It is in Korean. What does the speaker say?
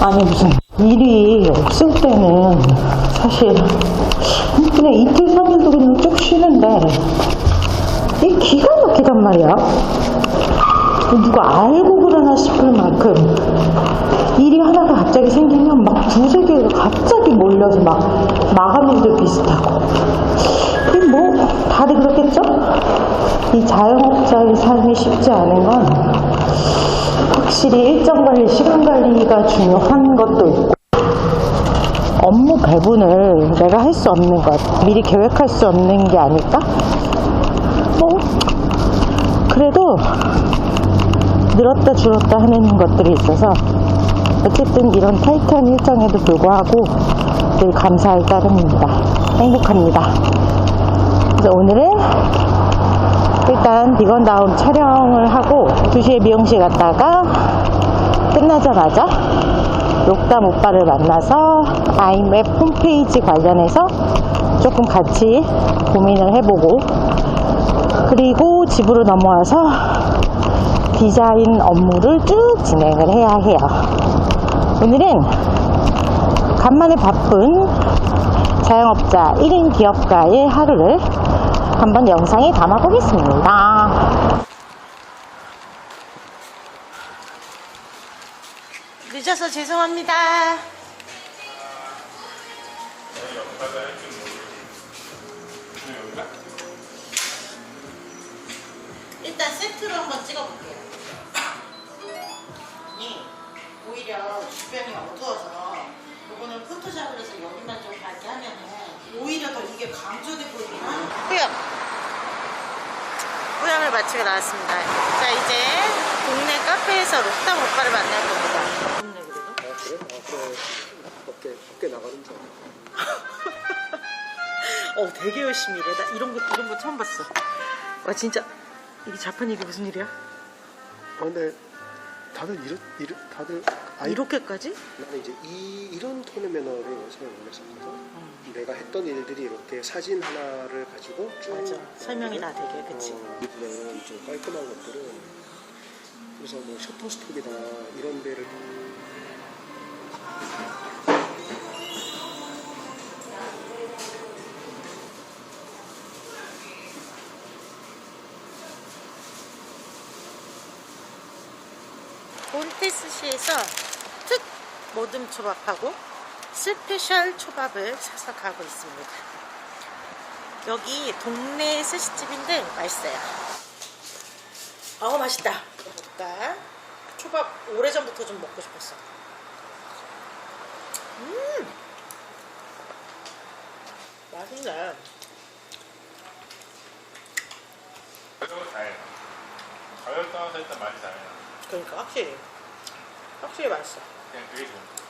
아니 무슨 일이 없을 때는 사실 그냥 이틀 삼일도 그냥 쭉 쉬는데 이 기가 막히단 말이야 누가 알고 그러나 싶을 만큼 일이 하나가 갑자기 생기면 막 두세 개가 갑자기 몰려서 막 마감일도 비슷하고 이뭐 다들 그렇겠죠? 이 자영업자의 삶이 쉽지 않은 건 확실히 일정 관리, 시간 관리가 중요한 것도 있고 업무 배분을 내가 할 수 없는 것, 미리 계획할 수 없는 게 아닐까? 뭐 그래도 늘었다 줄었다 하는 것들이 있어서 어쨌든 이런 타이트한 일정에도 불구하고 늘 감사할 따름입니다. 행복합니다. 그래서 오늘은 일단 비건다운 촬영을 하고 2시에 미용실 갔다가 끝나자마자 녹담 오빠를 만나서 아이맵 홈페이지 관련해서 조금 같이 고민을 해보고 그리고 집으로 넘어와서 디자인 업무를 쭉 진행을 해야 해요. 오늘은 간만에 바쁜 자영업자 1인 기업가의 하루를 한번 영상에 담아보겠습니다. 늦어서 죄송합니다. 일단 세트로 한번 찍어볼게요. 이 오히려 주변이 어두워서 이거는 포토샵을 해서 여기만 좀 밝게 이게 하는 뿌염 뿌염을 마치고 나왔습니다. 자 이제 동네 카페에서 록담 오빠를 만날 겁니다. 좋네 그래도. 아 그래? 아 그래 밖에 밖에 나가는 줄 어 되게 열심히 일해. 나 이런 거 이런 거 처음 봤어. 와 진짜 이게 자판 일이 무슨 일이야? 아 근데 다들 이런 이런 다들 아 이렇게까지? 나는 이제 이 이런 톤의 매너를 연습을 원했었거든 내가 했던 일들이 이렇게 사진 하나를 가지고 쭉 맞아. 설명이 다 되게 그치. 어, 이번에는 좀 깔끔한 것들은 그래서 뭐 셔터스톡이나 이런 데를 몬테스시에서 특 모듬 초밥하고 스페셜 초밥을 사서 가고 있습니다. 여기 동네 스시집인데 맛있어요. 아 맛있다. 먹어볼까? 초밥 오래전부터 좀 먹고 싶었어. 음 맛있네. 가격은 다해요. 가격 따라서 일단 많이 다해요. 그러니까 확실히 확실히 맛있어. 그냥 그게 좋은 거.